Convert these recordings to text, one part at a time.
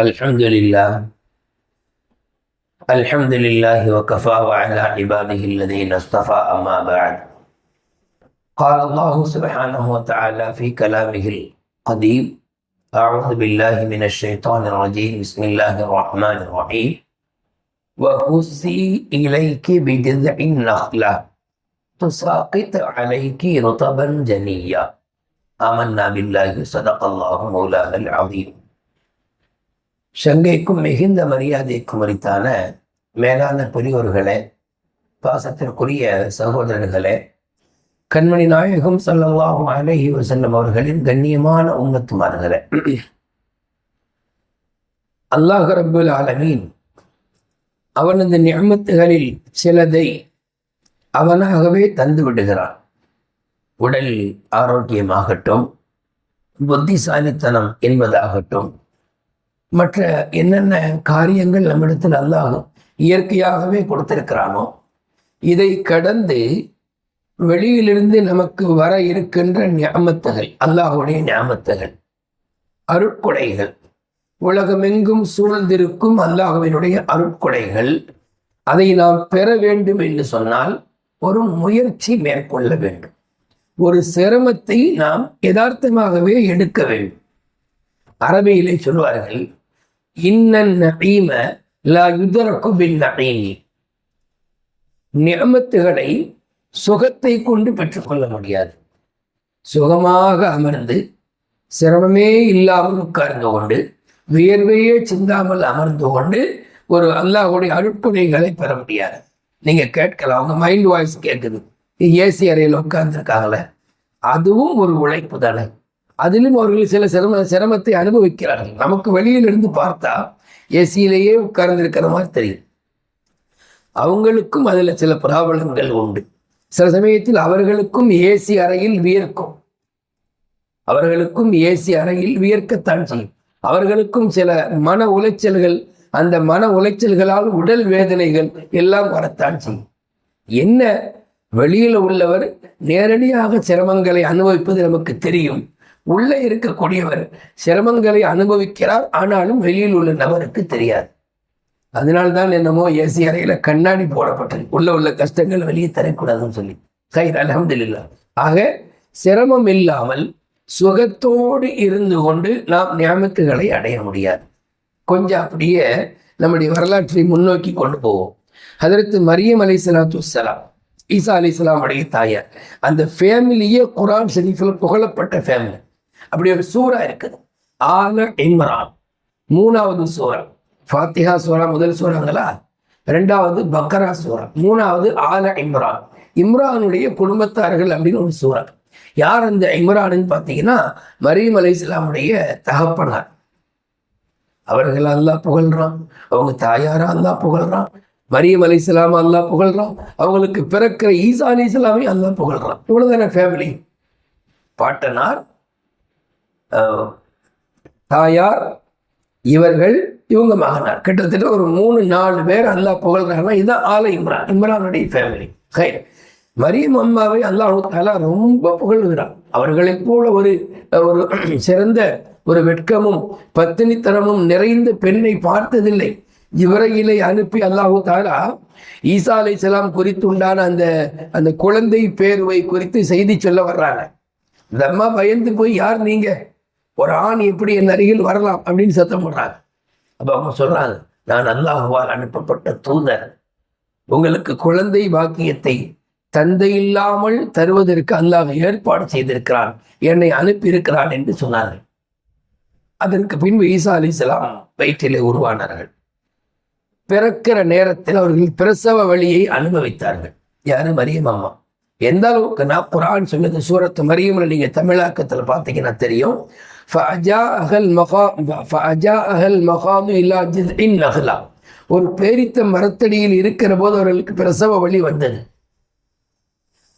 الحمد لله الحمد لله وكفى وعلى عباده الذين اصطفى أما بعد. قال الله سبحانه وتعالى في كلامه القديم أعوذ بالله من الشيطان الرجيم بسم الله الرحمن الرحيم وهزي إليك بجذع النخلة تساقط عليك رطبا جنيا. آمنا بالله صدق الله مولانا العظيم. சங்கைக்கும் மிகுந்த மரியாதைக்கும் உரித்தான மேலான பெரியோர்களே பாசத்திற்குரிய சகோதரர்களே கண்மணி நாயகம் ஸல்லல்லாஹு அலைஹி வஸல்லம் அவர்களின் கண்ணியமான உங்கத்துமார்களே அல்லாஹ் ரபுல் ஆலமீன் அவனது நியமத்துகளில் சிலதை அவனாகவே தந்து விடுகிறான். உடல் ஆரோக்கியமாகட்டும் புத்திசாலித்தனம் என்பதாகட்டும் மற்ற என்னென்ன காரியங்கள் நம்மிடத்தில் அல்லாஹ் இயற்கையாகவே கொடுத்திருக்கிறானோ இதை கடந்து வெளியிலிருந்து நமக்கு வர இருக்கின்ற ஞாமத்துகள் அல்லாஹுடைய ஞாமத்துகள் அருட்கொடைகள் உலகமெங்கும் சூழ்ந்திருக்கும் அல்லாஹுவினுடைய அருட்கொடைகள் அதை நாம் பெற வேண்டும் என்று சொன்னால் ஒரு முயற்சி மேற்கொள்ள வேண்டும். ஒரு சிரமத்தை நாம் யதார்த்தமாகவே எடுக்க வேண்டும். அரபியிலே சொல்வார்கள் இன்னன் நஈம லா யுதரக்கு பின் நியமத்துகளை சுகத்தை கொண்டு பெற்றுக்கொள்ள முடியாது. சுகமாக அமர்ந்து சிரமமே இல்லாமல் உட்கார்ந்து கொண்டு வியர்வையே சிந்தாமல் அமர்ந்து கொண்டு ஒரு அல்லாஹுடைய அருட்புணைகளை பெற முடியாது. நீங்க கேட்கலாம் அவங்க மைண்ட் வாய்ஸ் கேட்குது ஏசி அறையில் உட்கார்ந்துருக்காங்களே. அதுவும் ஒரு உழைப்பு தானே. அதிலும் அவர்கள் சில சிரம சிரமத்தை அனுபவிக்கிறார்கள். நமக்கு வெளியில் இருந்து பார்த்தா ஏசியிலேயே உட்கார்ந்து இருக்கிற மாதிரி தெரியும். அவங்களுக்கும் அதில் சில பிராபலங்கள் உண்டு. சில சமயத்தில் அவர்களுக்கும் ஏசி அறையில் வியர்க்கும். அவர்களுக்கும் ஏசி அறையில் வியர்க்கத்தான் செய்யும். அவர்களுக்கும் சில மன உளைச்சல்கள் அந்த மன உளைச்சல்களால் உடல் வேதனைகள் எல்லாம் வரத்தான் செய்யும். என்ன? வெளியில் உள்ளவர் நேரடியாக சிரமங்களை அனுபவிப்பது நமக்கு தெரியும். உள்ளே இருக்கக்கூடியவர் சிரமங்களை அனுபவிக்கிறார் ஆனாலும் வெளியில் உள்ள நபருக்கு தெரியாது. அதனால்தான் என்னமோ ஏசி அறையில் கண்ணாடி போடப்பட்டது உள்ள உள்ள கஷ்டங்கள் வெளியே தரக்கூடாதுன்னு சொல்லி. கயிறு அலமதுல்லா ஆக சிரமம் இல்லாமல் சுகத்தோடு இருந்து கொண்டு நாம் ஞாபகத்துகளை அடைய முடியாது. கொஞ்சம் அப்படியே நம்முடைய வரலாற்றை முன்னோக்கி கொண்டு போவோம். அதற்கு மரியம் அலை சலாத்து சலாம் ஈசா அலி அடைய தாயார் அந்த ஃபேமிலியே குரான் ஷெரீஃபில் புகழப்பட்ட ஃபேமிலி அப்படி ஒரு சூறா இருக்குது ஆல இம்ரான் மூணாவது சூறா ஃபாத்திஹா சூறா முதல் சூறாங்களா? ரெண்டாவது பக்கரா சூறா மூணாவது ஆல இம்ரான். இம்ரானுடைய குடும்பத்தார்கள் அப்படின்னு ஒரு சூறா. யார் அந்த இம்ரானுன்னு பார்த்தீங்கன்னா மரியம் அலை இஸ்லாமுடைய தகப்பனார். அவர்கள் அல்லா புகழ்றான் அவங்க தாயாரா அல்லா புகழ்றான் மரியம் அலி இஸ்லாம் அல்லா புகழ்றான் அவங்களுக்கு பிறக்கிற ஈசா அலி இஸ்லாமையும் அல்லா புகழ்றான். இவ்வளோதான ஃபேமிலி பாட்டனார் தாயார் இவர்கள் இவங்க மகனார். கிட்டத்தட்ட ஒரு மூணு நாலு பேர் அல்லா புகழ்கிறாங்க இதுதான் ஆல இம்ரான் இம்ரானுடைய ஃபேமிலி ஹை மரியம் அம்மாவை அல்லாஹு தாலா ரொம்ப புகழ்கிறார் அவர்களைப் போல ஒரு ஒரு சிறந்த ஒரு வெட்கமும் பத்தினித்தனமும் நிறைந்த பெண்ணை பார்த்ததில்லை. இவரையிலே அனுப்பி அல்லாஹு தாலா ஈசா அலை செலாம் குறித்துண்டான அந்த அந்த குழந்தை பேருவை குறித்து செய்தி சொல்ல வர்றாங்க. இந்த அம்மா பயந்து போய் யார் நீங்க? ஒரு ஆண் எப்படி என் அருகில் வரலாம் அப்படின்னு சத்தம் போடுறாங்க. அப்போ அவங்க சொல்றாங்க நான் அல்லாஹுவால் அனுப்பப்பட்ட தூதர். உங்களுக்கு குழந்தை பாக்கியத்தை தந்தை இல்லாமல் தருவதற்கு அல்லாஹ் ஏற்பாடு செய்திருக்கிறான் என்னை அனுப்பி இருக்கிறான் என்று சொன்னார்கள். அதற்கு பின்பு ஈசா அலிசலாம் வயிற்றிலே உருவானார்கள். பிறக்கிற நேரத்தில் அவர்கள் பிரசவ வழியை அனுபவித்தார்கள். யாரும் மரியம் அம்மா. எந்த அளவுக்கு நான் குரான் சொன்னது சூரத்து மரியம்ல நீங்க தமிழாக்கத்தில் பார்த்தீங்கன்னா தெரியும். ஒரு பேரித்த மரத்தடியில் இருக்கிற போது அவர்களுக்கு பிரசவ வழி வந்தது.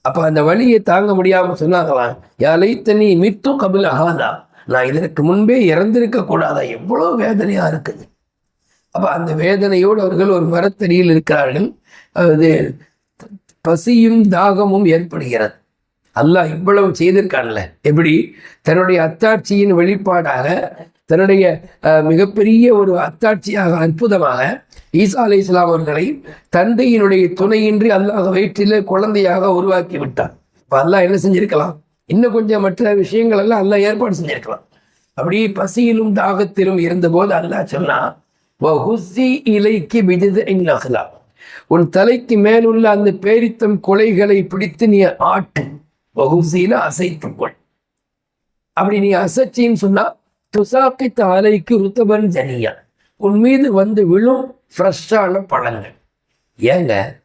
அப்ப அந்த வழியை தாங்க முடியாமல் சொன்னாங்களாம் யாலை தனி மித்து கபில் ஆகாதா நான் இதற்கு முன்பே இறந்திருக்க கூடாதா? எவ்வளோ வேதனையா இருக்குது. அப்ப அந்த வேதனையோடு அவர்கள் ஒரு மரத்தடியில் இருக்கிறார்கள். அது பசியும் தாகமும் ஏற்படுகிறது. அல்லாஹ் இவ்வளவு செய்திருக்கான்ல. எப்படி? தன்னுடைய அத்தாட்சியின் வெளிப்பாடாக தன்னுடைய மிகப்பெரிய ஒரு அத்தாட்சியாக அற்புதமாக ஈசா அலி இஸ்லாம் அவர்களை தந்தையினுடைய துணையின்றி அல்லாஹ் வயிற்றிலே குழந்தையாக உருவாக்கி விட்டான். இப்போ அல்லாஹ் என்ன செஞ்சிருக்கலாம்? இன்னும் கொஞ்சம் மற்ற விஷயங்கள் எல்லாம் அல்லாஹ் ஏற்பாடு செஞ்சிருக்கலாம். அப்படி பசியிலும் தாகத்திலும் இருந்தபோது அல்லாஹ் சொன்னா இலைக்கு உன் தலைக்கு மேலுள்ள அந்த பேரித்தம் கொலைகளை பிடித்து நீ ஆட்டு. வகுசியில அசைத்துக்கொள். அப்படி நீ அசைச்சின்னு சொன்னா துசாக்கித்த அலைக்கு ருத்தபன் ஜனியா. உன் மீது வந்து விழும் ஃப்ரெஷ்ஷான பழங்கள். ஏங்க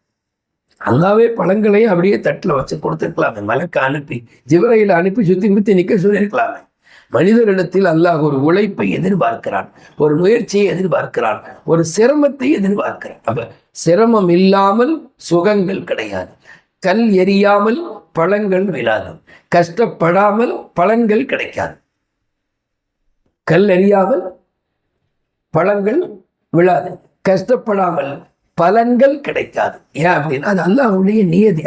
அல்லாவே பழங்களையும் அப்படியே தட்டில் வச்சு கொடுத்துருக்கலாமே. மலக்க அனுப்பி ஜிவரையில் அனுப்பி சுத்தி முத்தி நிற்க சொல்லியிருக்கலாமே. மனிதரிடத்தில் அல்லாஹ் ஒரு உழைப்பை எதிர்பார்க்கிறான். ஒரு முயற்சியை எதிர்பார்க்கிறான். ஒரு சிரமத்தை எதிர்பார்க்கிறான். அப்ப சிரமம் இல்லாமல் சுகங்கள் கிடையாது. கல் எரியாமல் பழங்கள் விழாது கஷ்டப்படாமல் பலன்கள் கிடைக்காது. கல் அறியாமல் பழங்கள் விழாது. கஷ்டப்படாமல் பலன்கள் கிடைக்காது. ஏன் அப்படின்னா அது அல்லாஹுடைய நியதி.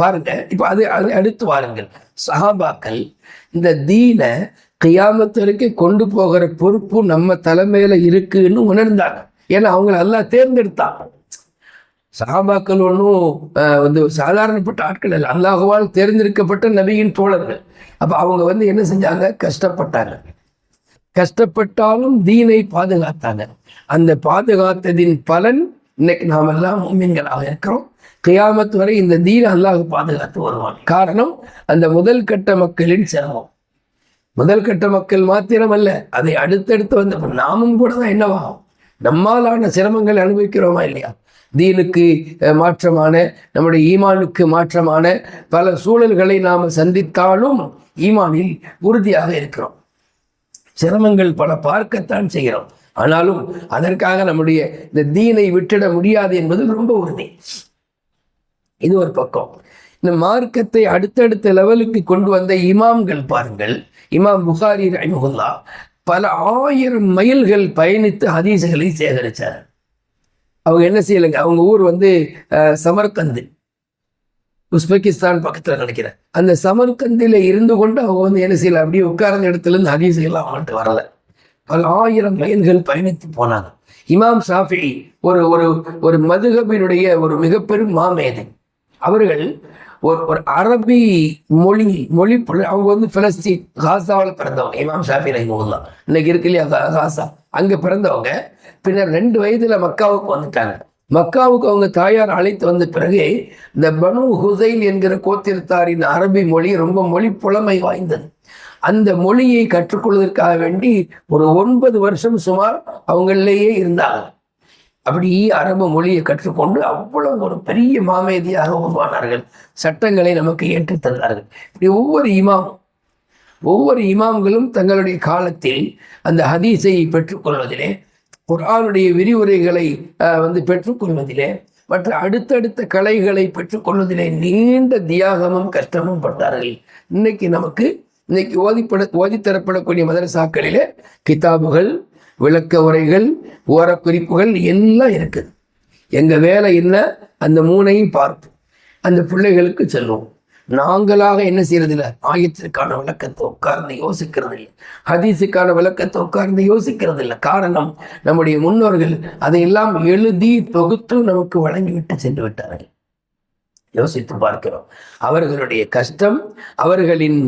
பாருங்க இப்போ அது அது அடுத்து வாருங்கள். சஹாபாக்கள் இந்த தீனை கியாமத்து வரைக்கும் கொண்டு போகிற பொறுப்பு நம்ம தலைமையில இருக்குன்னு உணர்ந்தாங்க. ஏன்னா அவங்கள எல்லாம் தேர்ந்தெடுத்தாங்க சஹாபாக்கள் ஒன்றும் வந்து சாதாரணப்பட்ட ஆட்கள் இல்லை அல்லாஹுவால் தேர்ந்தெடுக்கப்பட்ட நபியின் தோழர்கள். அப்போ அவங்க வந்து என்ன செஞ்சாங்க? கஷ்டப்பட்டாங்க. கஷ்டப்பட்டாலும் தீனை பாதுகாத்தாங்க. அந்த பாதுகாத்ததின் பலன் இன்னைக்கு நாம் எல்லாம் மூமின்களாக இருக்கிறோம். கியாமத் வரை இந்த தீன் அல்லாஹ் பாதுகாத்து வருவான். காரணம் அந்த முதல் கட்ட மக்களின் சிரமம் முதல் கட்ட மக்கள் மாத்திரமல்ல அதை அடுத்தடுத்து வந்த நாமும் கூட தான் என்னவாகும்? நம்மாலான சிரமங்கள் அனுபவிக்கிறோமா இல்லையா? தீனுக்கு மாற்றமான நம்முடைய ஈமானுக்கு மாற்றமான பல சூழல்களை நாம் சந்தித்தாலும் ஈமானில் உறுதியாக இருக்கிறோம். சிரமங்கள் பல பார்க்கத்தான் செய்கிறோம். ஆனாலும் அதற்காக நம்முடைய இந்த தீனை விட்டுட முடியாது என்பது ரொம்ப உறுதி. இது ஒரு பக்கம். இந்த மார்க்கத்தை அடுத்தடுத்த லெவலுக்கு கொண்டு வந்த இமாம்கள் பாருங்கள். இமாம் புகாரி ரஹிமுல்லா பல ஆயிரம் மைல்கள் பயணித்து ஹதீசுகளை சேகரித்தார் அவங்க என்ன செய்யலைங்க? அவங்க ஊர் வந்து அஹ், சமர்கந்து. உஸ்பெகிஸ்தான் பக்கத்தில் நினைக்கிறேன். அந்த சமர்கந்தில் இருந்து கொண்டு அவங்க வந்து என்ன செய்யல? அப்படியே உட்கார்ந்த இடத்துல இருந்து ஹதீஸுகள் அவங்கள்ட்ட வரல. பல ஆயிரம் மைல்கள் பயணித்து போனாங்க. இமாம் ஷாஃபி ஒரு ஒரு ஒரு மதுகபினுடைய ஒரு மிகப்பெரும் மாமேதை. அவர்கள் ஒரு ஒரு அரபி மொழி மொழி புல- அவங்க வந்து பிலஸ்தீன் காசாவில் பிறந்தவங்க. இமாம் ஷாஃபி ரஹிமுல்லா இன்னைக்கு இருக்கு இல்லையா காசா? அங்கே பிறந்தவங்க. பின்னர் ரெண்டு வயதில் மக்காவுக்கு வந்துட்டாங்க. மக்காவுக்கு அவங்க தாயார் அழைத்து வந்த பிறகு இந்த பனு ஹுசைல் என்கிற கோத்திரத்தாரின் அரபி மொழி ரொம்ப மொழி புலமை வாய்ந்தது. அந்த மொழியை கற்றுக்கொள்வதற்காக வேண்டி ஒரு ஒன்பது வருஷம் சுமார் அவங்களிலேயே இருந்தாங்க அப்படி அரபு மொழியை கற்றுக்கொண்டு அவ்வளவு ஒரு பெரிய மாமேதியாக உருவானார்கள். சட்டங்களை நமக்கு ஏற்றுத் தந்தார்கள். இப்படி ஒவ்வொரு இமாமும் ஒவ்வொரு இமாம்களும் தங்களுடைய காலத்தில் அந்த ஹதீஸை பெற்றுக்கொள்வதிலே குரானுடைய விரிவுரைகளை வந்து பெற்றுக்கொள்வதிலே மற்ற அடுத்தடுத்த கலைகளை பெற்றுக்கொள்வதிலே நீண்ட தியாகமும் கஷ்டமும் பட்டார்கள். இன்னைக்கு நமக்கு இன்னைக்கு ஓதிப்பட ஓதித்தரப்படக்கூடிய மதரசாக்களிலே கிதாபுகள் விளக்க உரைகள் ஓரக்குறிப்புகள் எல்லாம் இருக்குது. எங்க வேலை என்ன அந்த மூணையும் பார்ப்போம். அந்த பிள்ளைகளுக்கு செல்வோம் நாங்களாக என்ன செய்யறதில்ல? ஆயத்திற்கான விளக்கத்தை உட்கார்ந்து யோசிக்கிறது இல்லை ஹதீஸுக்கான விளக்கத்தை உட்கார்ந்து யோசிக்கிறது இல்லை காரணம் நம்முடைய முன்னோர்கள் அதையெல்லாம் எழுதி தொகுத்து நமக்கு வழங்கிவிட்டு சென்று விட்டார்கள். யோசித்து பார்க்கிறோம். அவர்களுடைய கஷ்டம் அவர்களின்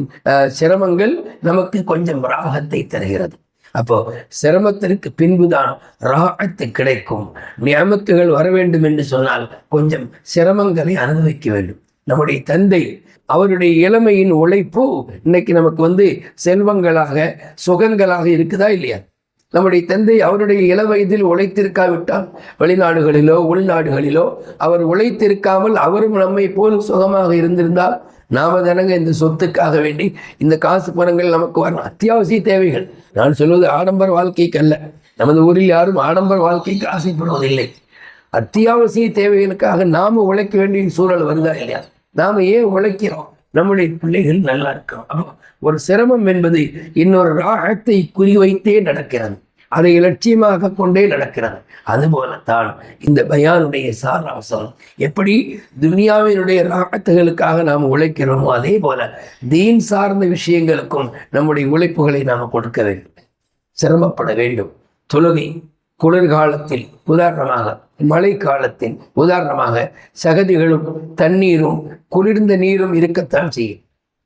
சிரமங்கள் நமக்கு கொஞ்சம் ராகத்தை தருகிறது. அப்போ சிரமத்திற்கு பின்புதான் ராகத்து கிடைக்கும். நியமத்துகள் வர வேண்டும் என்று சொன்னால் கொஞ்சம் சிரமங்களை அனுபவிக்க வேண்டும். நம்முடைய தந்தை அவருடைய இளமையின் உழைப்பு இன்னைக்கு நமக்கு வந்து செல்வங்களாக சுகங்களாக இருக்குதா இல்லையா? நம்முடைய தந்தை அவருடைய இள வயதில் உழைத்திருக்காவிட்டால் வெளிநாடுகளிலோ உள்நாடுகளிலோ அவர் உழைத்திருக்காமல் அவரும் நம்மை போல் சுகமாக இருந்திருந்தால் நாம தானங்க இந்த சொத்துக்காக வேண்டி இந்த காசு பணங்கள் நமக்கு வரணும். அத்தியாவசிய தேவைகள். நான் சொல்வது ஆடம்பர வாழ்க்கைக்கு அல்ல நமது ஊரில் யாரும் ஆடம்பர வாழ்க்கைக்கு ஆசைப்படுவதில்லை. அத்தியாவசிய தேவைகளுக்காக நாம உழைக்க வேண்டிய சூழல் வருதா இல்லையா? நாம ஏன் உழைக்கிறோம்? நம்முடைய பிள்ளைகள் நல்லா இருக்கிறோம். அப்போ ஒரு சிரமம் என்பது இன்னொரு ராகத்தை குறிவைத்தே நடக்கிறது. அதை இலட்சியமாக கொண்டே நடக்கிறது. அதுபோலத்தான் இந்த பயானுடைய சாராம்சம் எப்படி துனியாவினுடைய ராகத்துகளுக்காக நாம் உழைக்கிறோமோ அதே போல தீன் சார்ந்த விஷயங்களுக்கும் நம்முடைய உழைப்புகளை நாம் கொடுக்க வேண்டும். சிரமப்பட வேண்டும். தொழுகை குளிர்காலத்தில் உதாரணமாக மழை காலத்தில் உதாரணமாக சகதிகளும் தண்ணீரும் குளிர்ந்த நீரும் இருக்கத்தான் செய்யும்.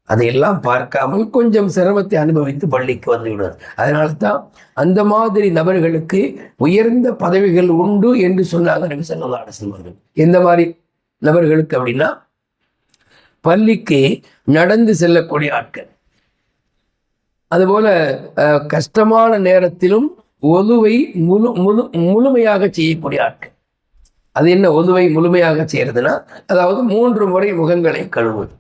அதையெல்லாம் பார்க்காமல் கொஞ்சம் சிரமத்தை அனுபவித்து பள்ளிக்கு வந்துவிடுவார் அதனால தான் அந்த மாதிரி நபர்களுக்கு உயர்ந்த பதவிகள் உண்டு என்று சொன்னாங்க நபி ஸல்லல்லாஹு அலைஹி எந்த மாதிரி நபர்களுக்கு அப்படின்னா பள்ளிக்கு நடந்து செல்லக்கூடிய ஆட்கள். அதுபோல அஹ், கஷ்டமான நேரத்திலும் ஒதுவை முழு முழு முழுமையாக செய்யக்கூடிய ஆட்கள். அது என்ன ஒதுவை முழுமையாக செய்யறதுன்னா அதாவது மூன்று முறை முகங்களை கழுவுவது.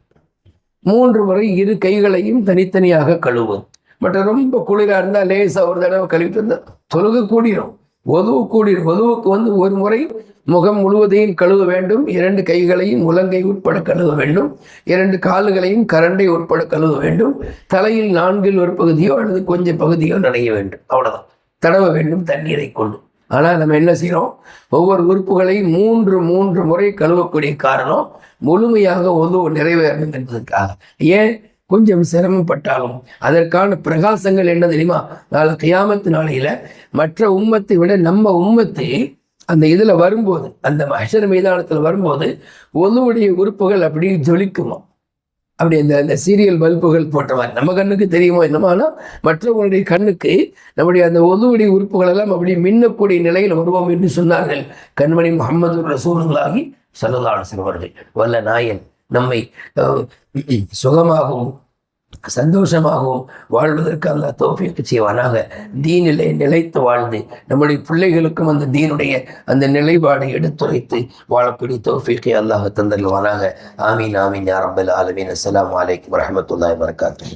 மூன்று முறை இரு கைகளையும் தனித்தனியாக கழுவும். மற்ற ரொம்ப குளிராக இருந்தால் லேசாக ஒரு தடவை கழுவிட்டு இருந்தால் தொழுக கூடிரும். ஒதுவு கூடிரும். ஒதுவுக்கு வந்து ஒரு முறை முகம் முழுவதையும் கழுவ வேண்டும். இரண்டு கைகளையும் முழங்கை உட்பட கழுவ வேண்டும். இரண்டு கால்களையும் கரண்டை உட்பட கழுவ வேண்டும். தலையில் நான்கில் ஒரு பகுதியோ அல்லது கொஞ்சம் பகுதியோ நனைய வேண்டும். அவ்வளோதான் தடவ வேண்டும் தண்ணீரை கொண்டு. ஆனால் நம்ம என்ன செய்கிறோம் ஒவ்வொரு உறுப்புகளையும் மூன்று மூன்று முறை கழுவக்கூடிய காரணம் முழுமையாக ஒதுவு நிறைவேறணும் என்பதற்காக ஏன்? கொஞ்சம் சிரமப்பட்டாலும். அதற்கான பிரகாசங்கள் என்ன தெரியுமா? நாளை கையாமத்து நாளையில் மற்ற உம்மத்தை விட நம்ம உம்மத்தை அந்த இதில் வரும்போது அந்த மஹர் மைதானத்தில் வரும்போது ஒதுவுடைய உறுப்புகள் அப்படியே ஜொலிக்குமா அப்படி அந்த அந்த சீரியல் பல்புகள் போட்ட மாதிரி. நம்ம கண்ணுக்கு தெரியுமோ என்னமானா மற்றவங்களுடைய கண்ணுக்கு நம்முடைய அந்த ஒதுவடி உறுப்புகள் எல்லாம் அப்படி மின்னக்கூடிய நிலையில் வருவோம் என்று சொன்னார்கள் கண்மணி முகமது ரசூர்களாகி ஸல்லல்லாஹு அலைஹி அவர்கள். வல்ல நாயன் நம்மை சுகமாகவும் சந்தோஷமாகவும் வாழ்வதற்கு அந்த தோஃபிக்கு செய்வானாக. தீனிலே நிலைத்து வாழ்ந்து நம்முடைய பிள்ளைகளுக்கும் அந்த தீனுடைய அந்த நிலைப்பாடை எடுத்துரைத்து வாழக்கூடிய தோஃபிக்கை அல்லாஹ் தந்தல்வானாக ஆமீன் ஆமீன் யாரம்பல் ஆலமீன். அஸ்லாம் வலைக்கம் வரமத்துல்லாய் வபரகாத்துஹு.